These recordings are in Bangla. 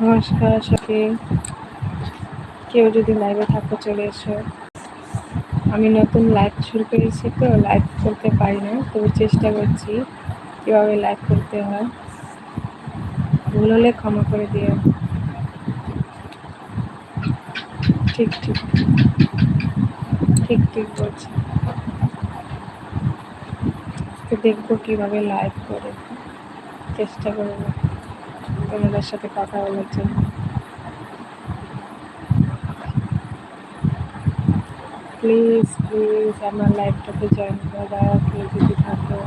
নমস্কার, সখী। কেউ যদি লাইভে থাকতে চলে এসো। আমি নতুন লাইভ শুরু করেছি তো লাইভ করতে পারি না, তবু চেষ্টা করছি কীভাবে লাইভ করতে হয়। ভুল হলে ক্ষমা করে দিও। ঠিক ঠিক। ঠিক ঠিক বলছি। দেখব কীভাবে লাইভ করে। চেষ্টা করব। তোমাদের সাথে কথা বলার জন্য প্লিজ প্লিজ আমার লাইভটাতে জয়েন করে দাও কেউ যদি থাকো।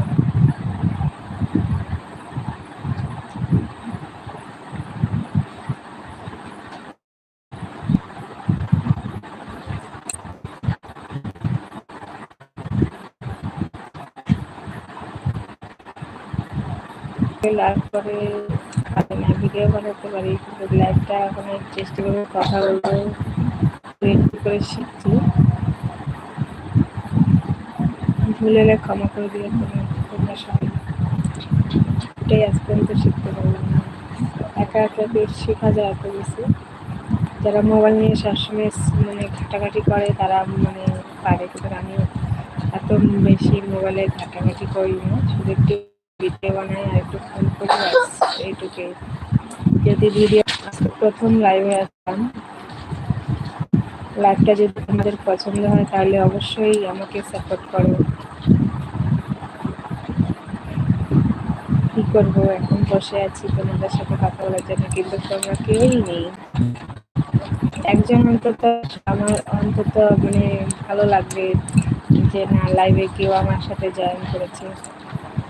লাইভ করে না ভিডিও বানাতে পারি, কিন্তু লাইভটা এখন চেষ্টা করে কথা বলব একটু করে শিখছি। ভুল ক্ষমা করে দিয়ে তোমার সবাই এটাই আজ পর্যন্ত শিখতে পারলাম না। একা একা বেশ শেখা যায় এত কিছু। যারা মোবাইল নিয়ে সবসময় মানে ঘাটাঘাটি করে, তারা মানে পারে, কিন্তু আমি এত বেশি মোবাইলে ঘাটাঘাটি করি না শুধু একটু ভিডিও বানাই আর একটু ফোন করি ব্যাস যদি ভিডিও প্রথম লাইভে আসতাম লাইভটা যদি তোমাদের পছন্দ হয় তাহলে অবশ্যই আমাকে সাপোর্ট করো। কি করব এখন বসে আছি তোমাদের সাথে কথা বলার জন্য কিন্তু তোমরা কেউই নেই একজন অন্তত আমার অন্তত মানে ভালো লাগবে? যে না লাইভে কেউ আমার সাথে জয়েন করেছে